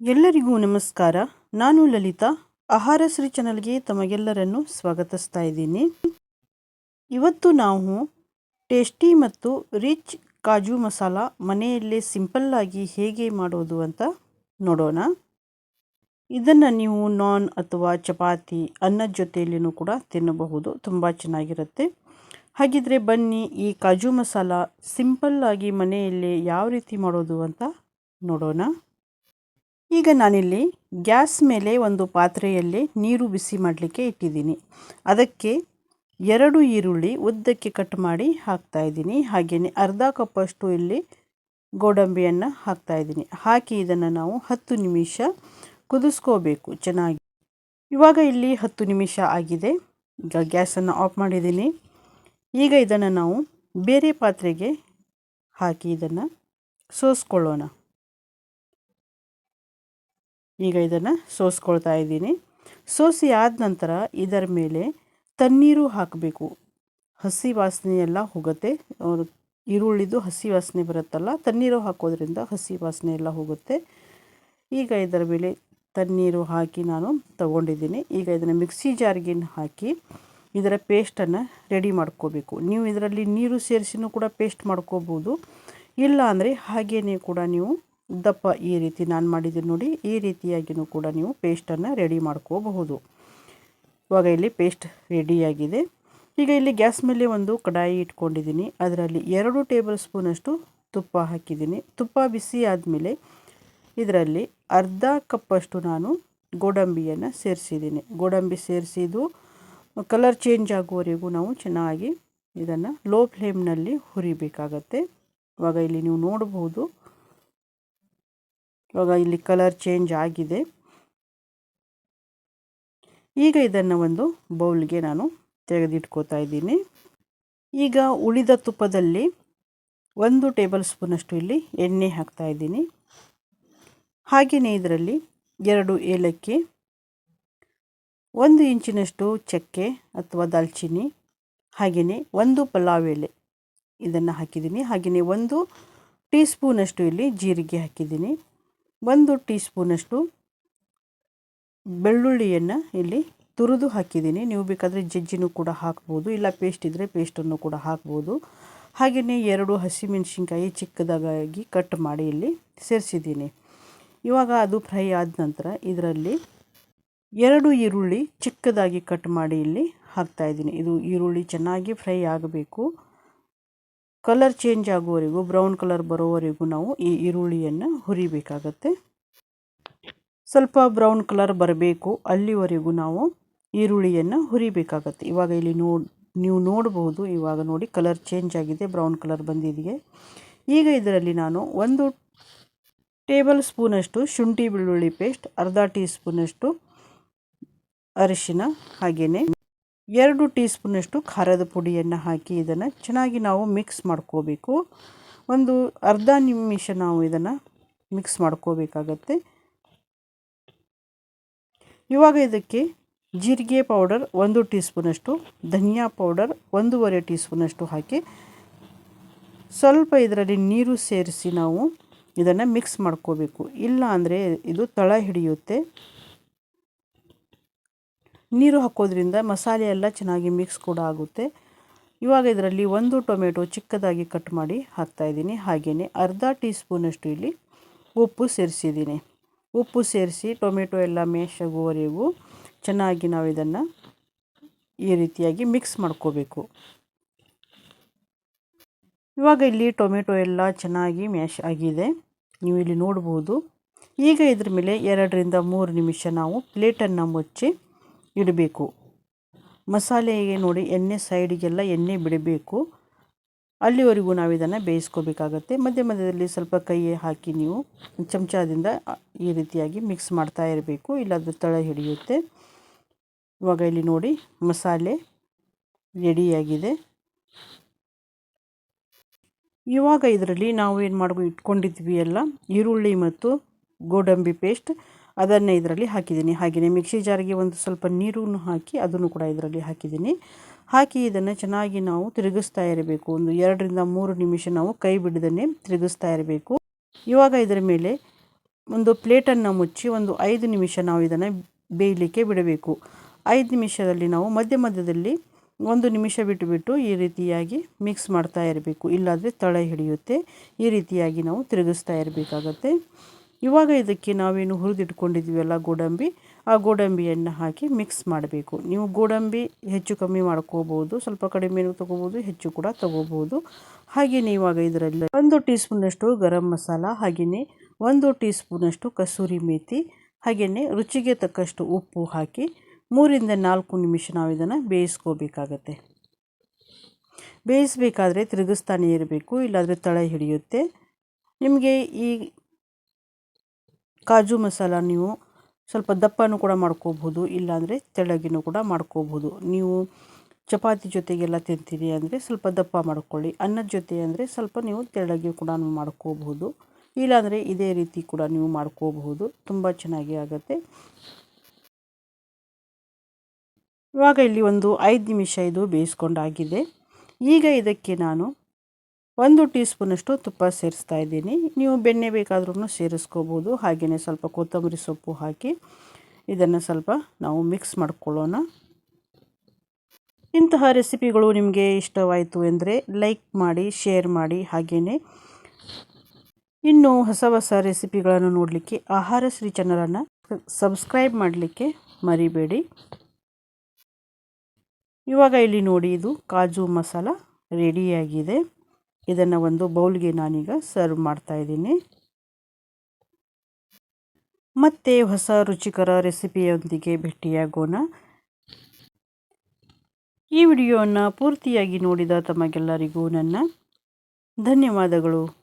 ಎಲ್ಲರಿಗೂ ನಮಸ್ಕಾರ. ನಾನು ಲಲಿತಾ. ಆಹಾರ ಶ್ರೀ ಚಾನಲ್ಗೆ ತಮಗೆಲ್ಲರನ್ನು ಸ್ವಾಗತಿಸ್ತಾ ಇದ್ದೀನಿ. ಇವತ್ತು ನಾವು ಟೇಸ್ಟಿ ಮತ್ತು ರಿಚ್ ಕಾಜು ಮಸಾಲ ಮನೆಯಲ್ಲೇ ಸಿಂಪಲ್ಲಾಗಿ ಹೇಗೆ ಮಾಡೋದು ಅಂತ ನೋಡೋಣ. ಇದನ್ನು ನೀವು ನಾನ್ ಅಥವಾ ಚಪಾತಿ ಅನ್ನದ ಜೊತೆಯಲ್ಲಿಯೂ ಕೂಡ ತಿನ್ನಬಹುದು. ತುಂಬ ಚೆನ್ನಾಗಿರುತ್ತೆ. ಹಾಗಿದ್ರೆ ಬನ್ನಿ ಈ ಕಾಜು ಮಸಾಲ ಸಿಂಪಲ್ಲಾಗಿ ಮನೆಯಲ್ಲೇ ಯಾವ ರೀತಿ ಮಾಡೋದು ಅಂತ ನೋಡೋಣ. ಈಗ ನಾನಿಲ್ಲಿ ಗ್ಯಾಸ್ ಮೇಲೆ ಒಂದು ಪಾತ್ರೆಯಲ್ಲಿ ನೀರು ಬಿಸಿ ಮಾಡಲಿಕ್ಕೆ ಇಟ್ಟಿದ್ದೀನಿ. ಅದಕ್ಕೆ ಎರಡು ಈರುಳ್ಳಿ ಉದ್ದಕ್ಕೆ ಕಟ್ ಮಾಡಿ ಹಾಕ್ತಾ ಇದ್ದೀನಿ. ಹಾಗೆಯೇ ಅರ್ಧ ಕಪ್ಪಷ್ಟು ಇಲ್ಲಿ ಗೋಡಂಬಿಯನ್ನು ಹಾಕ್ತಾ ಇದ್ದೀನಿ. ಹಾಕಿ ಇದನ್ನು ನಾವು ಹತ್ತು ನಿಮಿಷ ಕುದಿಸ್ಕೋಬೇಕು ಚೆನ್ನಾಗಿ. ಇವಾಗ ಇಲ್ಲಿ ಹತ್ತು ನಿಮಿಷ ಆಗಿದೆ. ಈಗ ಗ್ಯಾಸನ್ನು ಆಫ್ ಮಾಡಿದ್ದೀನಿ. ಈಗ ಇದನ್ನು ನಾವು ಬೇರೆ ಪಾತ್ರೆಗೆ ಹಾಕಿ ಇದನ್ನು ಸೋಸ್ಕೊಳ್ಳೋಣ. ಈಗ ಇದನ್ನು ಸೋಸ್ಕೊಳ್ತಾ ಇದ್ದೀನಿ. ಸೋಸಿ ಆದ ನಂತರ ಇದರ ಮೇಲೆ ತಣ್ಣೀರು ಹಾಕಬೇಕು. ಹಸಿ ವಾಸನೆ ಎಲ್ಲ ಹೋಗುತ್ತೆ. ಈರುಳ್ಳಿದು ಹಸಿ ವಾಸನೆ ಬರುತ್ತಲ್ಲ, ತಣ್ಣೀರು ಹಾಕೋದ್ರಿಂದ ಹಸಿ ವಾಸನೆ ಎಲ್ಲ ಹೋಗುತ್ತೆ. ಈಗ ಇದರ ಮೇಲೆ ತಣ್ಣೀರು ಹಾಕಿ ನಾನು ತಗೊಂಡಿದ್ದೀನಿ. ಈಗ ಇದನ್ನು ಮಿಕ್ಸಿ ಜಾರ್ಗೆ ಹಾಕಿ ಇದರ ಪೇಸ್ಟನ್ನು ರೆಡಿ ಮಾಡ್ಕೋಬೇಕು. ನೀವು ಇದರಲ್ಲಿ ನೀರು ಸೇರಿಸಿನೂ ಕೂಡ ಪೇಸ್ಟ್ ಮಾಡ್ಕೋಬೋದು. ಇಲ್ಲ ಅಂದರೆ ಹಾಗೇ ಕೂಡ ನೀವು ದಪ್ಪ ಈ ರೀತಿ ನಾನು ಮಾಡಿದ್ದೀನಿ ನೋಡಿ, ಈ ರೀತಿಯಾಗಿಯೂ ಕೂಡ ನೀವು ಪೇಸ್ಟನ್ನು ರೆಡಿ ಮಾಡ್ಕೋಬಹುದು. ಇವಾಗ ಇಲ್ಲಿ ಪೇಸ್ಟ್ ರೆಡಿಯಾಗಿದೆ ಈಗ ಇಲ್ಲಿ ಗ್ಯಾಸ್ ಮೇಲೆ ಒಂದು ಕಡಾಯಿ ಇಟ್ಕೊಂಡಿದ್ದೀನಿ. ಅದರಲ್ಲಿ ಎರಡು ಟೇಬಲ್ ಸ್ಪೂನಷ್ಟು ತುಪ್ಪ ಹಾಕಿದ್ದೀನಿ. ತುಪ್ಪ ಬಿಸಿ ಆದಮೇಲೆ ಇದರಲ್ಲಿ ಅರ್ಧ ಕಪ್ಪಷ್ಟು ನಾನು ಗೋಡಂಬಿಯನ್ನು ಸೇರಿಸಿದ್ದೀನಿ. ಗೋಡಂಬಿ ಸೇರಿಸಿದ್ದು ಕಲರ್ ಚೇಂಜ್ ಆಗುವವರೆಗೂ ನಾವು ಚೆನ್ನಾಗಿ ಇದನ್ನು ಲೋ ಫ್ಲೇಮ್ನಲ್ಲಿ ಹುರಿಬೇಕಾಗತ್ತೆ. ಇವಾಗ ಇಲ್ಲಿ ನೀವು ನೋಡಬಹುದು ಇವಾಗ ಇಲ್ಲಿ ಕಲರ್ ಚೇಂಜ್ ಆಗಿದೆ. ಈಗ ಇದನ್ನು ಒಂದು ಬೌಲ್ಗೆ ನಾನು ತೆಗೆದಿಟ್ಕೋತಾ ಇದ್ದೀನಿ. ಈಗ ಉಳಿದ ತುಪ್ಪದಲ್ಲಿ ಒಂದು ಟೇಬಲ್ ಸ್ಪೂನಷ್ಟು ಇಲ್ಲಿ ಎಣ್ಣೆ ಹಾಕ್ತಾ ಇದ್ದೀನಿ. ಹಾಗೆಯೇ ಇದರಲ್ಲಿ ಎರಡು ಏಲಕ್ಕಿ, ಒಂದು ಇಂಚಿನಷ್ಟು ಚಕ್ಕೆ ಅಥವಾ ದಾಲ್ಚಿನ್ನಿ ಹಾಗೆಯೇ ಒಂದು ಪಲಾವ್ ಎಲೆ ಇದನ್ನು ಹಾಕಿದ್ದೀನಿ. ಹಾಗೆಯೇ ಒಂದು ಟೀ ಸ್ಪೂನಷ್ಟು ಇಲ್ಲಿ ಜೀರಿಗೆ ಹಾಕಿದ್ದೀನಿ. ಒಂದು ಟೀ ಸ್ಪೂನಷ್ಟು ಬೆಳ್ಳುಳ್ಳಿಯನ್ನು ಇಲ್ಲಿ ತುರಿದು ಹಾಕಿದ್ದೀನಿ. ನೀವು ಬೇಕಾದರೆ ಜಜ್ಜಿನೂ ಕೂಡ ಹಾಕ್ಬೋದು, ಇಲ್ಲ ಪೇಸ್ಟ್ ಇದ್ದರೆ ಪೇಸ್ಟನ್ನು ಕೂಡ ಹಾಕ್ಬೋದು. ಹಾಗೆಯೇ ಎರಡು ಹಸಿಮೆಣಸಿನ್ಕಾಯಿ ಚಿಕ್ಕದಾಗಿ ಕಟ್ ಮಾಡಿ ಇಲ್ಲಿ ಸೇರಿಸಿದ್ದೀನಿ. ಇವಾಗ ಅದು ಫ್ರೈ ಆದ ನಂತರ ಇದರಲ್ಲಿ ಎರಡು ಈರುಳ್ಳಿ ಚಿಕ್ಕದಾಗಿ ಕಟ್ ಮಾಡಿ ಇಲ್ಲಿ ಹಾಕ್ತಾಯಿದ್ದೀನಿ ಇದು ಈರುಳ್ಳಿ ಚೆನ್ನಾಗಿ ಫ್ರೈ ಆಗಬೇಕು. ಕಲರ್ ಚೇಂಜ್ ಆಗುವವರೆಗೂ ಬ್ರೌನ್ ಕಲರ್ ಬರೋವರೆಗೂ ನಾವು ಈ ಈರುಳ್ಳಿಯನ್ನು ಹುರಿಬೇಕಾಗತ್ತೆ. ಸ್ವಲ್ಪ ಬ್ರೌನ್ ಕಲರ್ ಬರಬೇಕು, ಅಲ್ಲಿವರೆಗೂ ನಾವು ಈರುಳ್ಳಿಯನ್ನು ಹುರಿಬೇಕಾಗತ್ತೆ. ಇವಾಗ ಇಲ್ಲಿ ನೋಡಿ ನೀವು ನೋಡಬಹುದು ಇವಾಗ ನೋಡಿ ಕಲರ್ ಚೇಂಜ್ ಆಗಿದೆ ಬ್ರೌನ್ ಕಲರ್ ಬಂದಿದೆಯೇ. ಈಗ ಇದರಲ್ಲಿ ನಾನು ಒಂದು ಟೇಬಲ್ ಸ್ಪೂನಷ್ಟು ಶುಂಠಿ ಬೆಳ್ಳುಳ್ಳಿ ಪೇಸ್ಟ್ ಅರ್ಧ ಟೀ ಸ್ಪೂನಷ್ಟು ಅರಿಶಿನ ಹಾಗೆಯೇ ಎರಡು ಟೀ ಸ್ಪೂನಷ್ಟು ಖಾರದ ಪುಡಿಯನ್ನು ಹಾಕಿ ಇದನ್ನು ಚೆನ್ನಾಗಿ ನಾವು ಮಿಕ್ಸ್ ಮಾಡ್ಕೋಬೇಕು. ಒಂದು ಅರ್ಧ ನಿಮಿಷ ನಾವು ಇದನ್ನು ಮಿಕ್ಸ್ ಮಾಡ್ಕೋಬೇಕಾಗತ್ತೆ. ಇವಾಗ ಇದಕ್ಕೆ ಜೀರಿಗೆ ಪೌಡರ್ ಒಂದು ಟೀ ಸ್ಪೂನಷ್ಟು ಧನಿಯಾ ಪೌಡರ್ ಒಂದೂವರೆ ಟೀ ಸ್ಪೂನಷ್ಟು ಹಾಕಿ ಸ್ವಲ್ಪ ಇದರಲ್ಲಿ ನೀರು ಸೇರಿಸಿ ನಾವು ಇದನ್ನು ಮಿಕ್ಸ್ ಮಾಡ್ಕೋಬೇಕು. ಇಲ್ಲ ಅಂದರೆ ಇದು ತಳ ಹಿಡಿಯುತ್ತೆ. ನೀರು ಹಾಕೋದ್ರಿಂದ ಮಸಾಲೆ ಎಲ್ಲ ಚೆನ್ನಾಗಿ ಮಿಕ್ಸ್ ಕೂಡ ಆಗುತ್ತೆ. ಇವಾಗ ಇದರಲ್ಲಿ ಒಂದು ಟೊಮೆಟೊ ಚಿಕ್ಕದಾಗಿ ಕಟ್ ಮಾಡಿ ಹಾಕ್ತಾಯಿದ್ದೀನಿ ಹಾಗೆಯೇ ಅರ್ಧ ಟೀ ಸ್ಪೂನಷ್ಟು ಇಲ್ಲಿ ಉಪ್ಪು ಸೇರಿಸಿದ್ದೀನಿ. ಉಪ್ಪು ಸೇರಿಸಿ ಟೊಮೆಟೊ ಎಲ್ಲ ಮ್ಯಾಶ್ ಆಗುವವರೆಗೂ ಚೆನ್ನಾಗಿ ನಾವು ಇದನ್ನು ಈ ರೀತಿಯಾಗಿ ಮಿಕ್ಸ್ ಮಾಡ್ಕೋಬೇಕು. ಇವಾಗ ಇಲ್ಲಿ ಟೊಮೆಟೊ ಎಲ್ಲ ಚೆನ್ನಾಗಿ ಮ್ಯಾಶ್ ಆಗಿದೆ. ನೀವು ಇಲ್ಲಿ ನೋಡ್ಬೋದು. ಈಗ ಇದ್ರ ಮೇಲೆ ಎರಡರಿಂದ ಮೂರು ನಿಮಿಷ ನಾವು ಪ್ಲೇಟನ್ನು ಮುಚ್ಚಿ ಇಡಬೇಕು. ಮಸಾಲೆಗೆ ನೋಡಿ ಎಣ್ಣೆ ಸೈಡಿಗೆಲ್ಲ ಎಣ್ಣೆ ಬಿಡಬೇಕು. ಅಲ್ಲಿವರೆಗೂ ನಾವು ಇದನ್ನು ಬೇಯಿಸ್ಕೋಬೇಕಾಗತ್ತೆ. ಮಧ್ಯ ಮಧ್ಯದಲ್ಲಿ ಸ್ವಲ್ಪ ಕೈ ಹಾಕಿ ನೀವು ಚಮಚದಿಂದ ಈ ರೀತಿಯಾಗಿ ಮಿಕ್ಸ್ ಮಾಡ್ತಾ ಇರಬೇಕು. ಇಲ್ಲಾಂದರೆ ತಳ ಹಿಡಿಯುತ್ತೆ. ಇವಾಗ ಇಲ್ಲಿ ನೋಡಿ ಮಸಾಲೆ ರೆಡಿಯಾಗಿದೆ. ಇವಾಗ ಇದರಲ್ಲಿ ನಾವು ಏನು ಮಾಡ್ಕೊ ಇಟ್ಕೊಂಡಿದ್ವಿ ಎಲ್ಲ ಈರುಳ್ಳಿ ಮತ್ತು ಗೋಡಂಬಿ ಪೇಸ್ಟ್. ಅದನ್ನು ಇದರಲ್ಲಿ ಹಾಕಿದ್ದೀನಿ. ಹಾಗೆಯೇ ಮಿಕ್ಸಿ ಜಾರಿಗೆ ಒಂದು ಸ್ವಲ್ಪ ನೀರನ್ನು ಹಾಕಿ ಅದನ್ನು ಕೂಡ ಇದರಲ್ಲಿ ಹಾಕಿದ್ದೀನಿ. ಹಾಕಿ ಇದನ್ನು ಚೆನ್ನಾಗಿ ನಾವು ತಿರುಗಿಸ್ತಾ ಇರಬೇಕು. ಒಂದು ಎರಡರಿಂದ ಮೂರು ನಿಮಿಷ ನಾವು ಕೈ ಬಿಡದನ್ನೇ ತಿರುಗಿಸ್ತಾ ಇರಬೇಕು. ಇವಾಗ ಇದರ ಮೇಲೆ ಒಂದು ಪ್ಲೇಟನ್ನು ಮುಚ್ಚಿ ಒಂದು ಐದು ನಿಮಿಷ ನಾವು ಇದನ್ನು ಬೇಯಲಿಕ್ಕೆ ಬಿಡಬೇಕು. ಐದು ನಿಮಿಷದಲ್ಲಿ ನಾವು ಮಧ್ಯ ಮಧ್ಯದಲ್ಲಿ ಒಂದು ನಿಮಿಷ ಬಿಟ್ಟು ಬಿಟ್ಟು ಈ ರೀತಿಯಾಗಿ ಮಿಕ್ಸ್ ಮಾಡ್ತಾ ಇರಬೇಕು. ಇಲ್ಲಾಂದರೆ ತಳ ಹಿಡಿಯುತ್ತೆ. ಈ ರೀತಿಯಾಗಿ ನಾವು ತಿರುಗಿಸ್ತಾ ಇರಬೇಕಾಗತ್ತೆ. ಇವಾಗ ಇದಕ್ಕೆ ನಾವೇನು ಹುರಿದಿಟ್ಕೊಂಡಿದ್ವಲ್ಲ ಗೋಡಂಬಿ, ಆ ಗೋಡಂಬಿಯನ್ನು ಹಾಕಿ ಮಿಕ್ಸ್ ಮಾಡಬೇಕು. ನೀವು ಗೋಡಂಬಿ ಹೆಚ್ಚು ಕಮ್ಮಿ ಮಾಡ್ಕೋಬೋದು, ಸ್ವಲ್ಪ ಕಡಿಮೆನೂ ತೊಗೋಬೋದು, ಹೆಚ್ಚು ಕೂಡ ತೊಗೋಬೋದು. ಹಾಗೆಯೇ ಇವಾಗ ಇದರಲ್ಲಿ ಒಂದು ಟೀ ಸ್ಪೂನಷ್ಟು ಗರಂ ಮಸಾಲ, ಹಾಗೆಯೇ ಒಂದು ಟೀ ಸ್ಪೂನಷ್ಟು ಕಸೂರಿ ಮೇಥಿ ಹಾಗೆಯೇ ರುಚಿಗೆ ತಕ್ಕಷ್ಟು ಉಪ್ಪು ಹಾಕಿ ಮೂರಿಂದ ನಾಲ್ಕು ನಿಮಿಷ ನಾವು ಇದನ್ನು ಬೇಯಿಸ್ಕೋಬೇಕಾಗತ್ತೆ. ಬೇಯಿಸಬೇಕಾದ್ರೆ ತಿರುಗಿಸ್ತಾನೆ ಇರಬೇಕು, ಇಲ್ಲಾಂದರೆ ತಳ ಹಿಡಿಯುತ್ತೆ. ನಿಮಗೆ ಈ ಕಾಜು ಮಸಾಲ ನೀವು ಸ್ವಲ್ಪ ದಪ್ಪನೂ ಕೂಡ ಮಾಡ್ಕೋಬೋದು ಇಲ್ಲಾಂದರೆ ತೆಳ್ಳಗಿನೂ ಕೂಡ ಮಾಡ್ಕೋಬೋದು ನೀವು ಚಪಾತಿ ಜೊತೆಗೆಲ್ಲ ತಿಂತೀರಿ ಅಂದರೆ ಸ್ವಲ್ಪ ದಪ್ಪ ಮಾಡ್ಕೊಳ್ಳಿ. ಅನ್ನದ ಜೊತೆ ಅಂದರೆ ಸ್ವಲ್ಪ ನೀವು ತೆಳ್ಳಗೆ ಕೂಡ ಮಾಡ್ಕೋಬಹುದು. ಇಲ್ಲಾಂದರೆ ಇದೇ ರೀತಿ ಕೂಡ ನೀವು ಮಾಡ್ಕೋಬಹುದು. ತುಂಬ ಚೆನ್ನಾಗಿ ಆಗುತ್ತೆ. ಇವಾಗ ಇಲ್ಲಿ ಒಂದು ಐದು ನಿಮಿಷ ಇದು ಬೇಯಿಸ್ಕೊಂಡಾಗಿದೆ. ಈಗ ಇದಕ್ಕೆ ನಾನು ಒಂದು ಟೀ ಸ್ಪೂನಷ್ಟು ತುಪ್ಪ ಸೇರಿಸ್ತಾ ಇದ್ದೀನಿ. ನೀವು ಬೆಣ್ಣೆ ಬೇಕಾದ್ರೂ ಸೇರಿಸ್ಕೋಬೋದು. ಹಾಗೆಯೇ ಸ್ವಲ್ಪ ಕೊತ್ತಂಬರಿ ಸೊಪ್ಪು ಹಾಕಿ ಇದನ್ನು ಸ್ವಲ್ಪ ನಾವು ಮಿಕ್ಸ್ ಮಾಡ್ಕೊಳ್ಳೋಣ. ಇಂತಹ ರೆಸಿಪಿಗಳು ನಿಮಗೆ ಇಷ್ಟವಾಯಿತು ಎಂದರೆ ಲೈಕ್ ಮಾಡಿ ಶೇರ್ ಮಾಡಿ, ಹಾಗೆಯೇ ಇನ್ನು ಹೊಸ ಹೊಸ ರೆಸಿಪಿಗಳನ್ನು ನೋಡಲಿಕ್ಕೆ ಆಹಾರ ಶ್ರೀ ಚಾನಲನ್ನು ಸಬ್ಸ್ಕ್ರೈಬ್ ಮಾಡಲಿಕ್ಕೆ ಮರಿಬೇಡಿ. ಇವಾಗ ಇಲ್ಲಿ ನೋಡಿ ಇದು ಕಾಜು ಮಸಾಲ ರೆಡಿಯಾಗಿದೆ ಇದನ್ನು ಒಂದು ಬೌಲ್ಗೆ ನಾನೀಗ ಸರ್ವ್ ಮಾಡ್ತಾ ಇದ್ದೀನಿ. ಮತ್ತೆ ಹೊಸ ರುಚಿಕರ ರೆಸಿಪಿಯೊಂದಿಗೆ ಭೇಟಿಯಾಗೋಣ. ಈ ವಿಡಿಯೋವನ್ನು ಪೂರ್ತಿಯಾಗಿ ನೋಡಿದ ತಮಗೆಲ್ಲರಿಗೂ ನನ್ನ ಧನ್ಯವಾದಗಳು.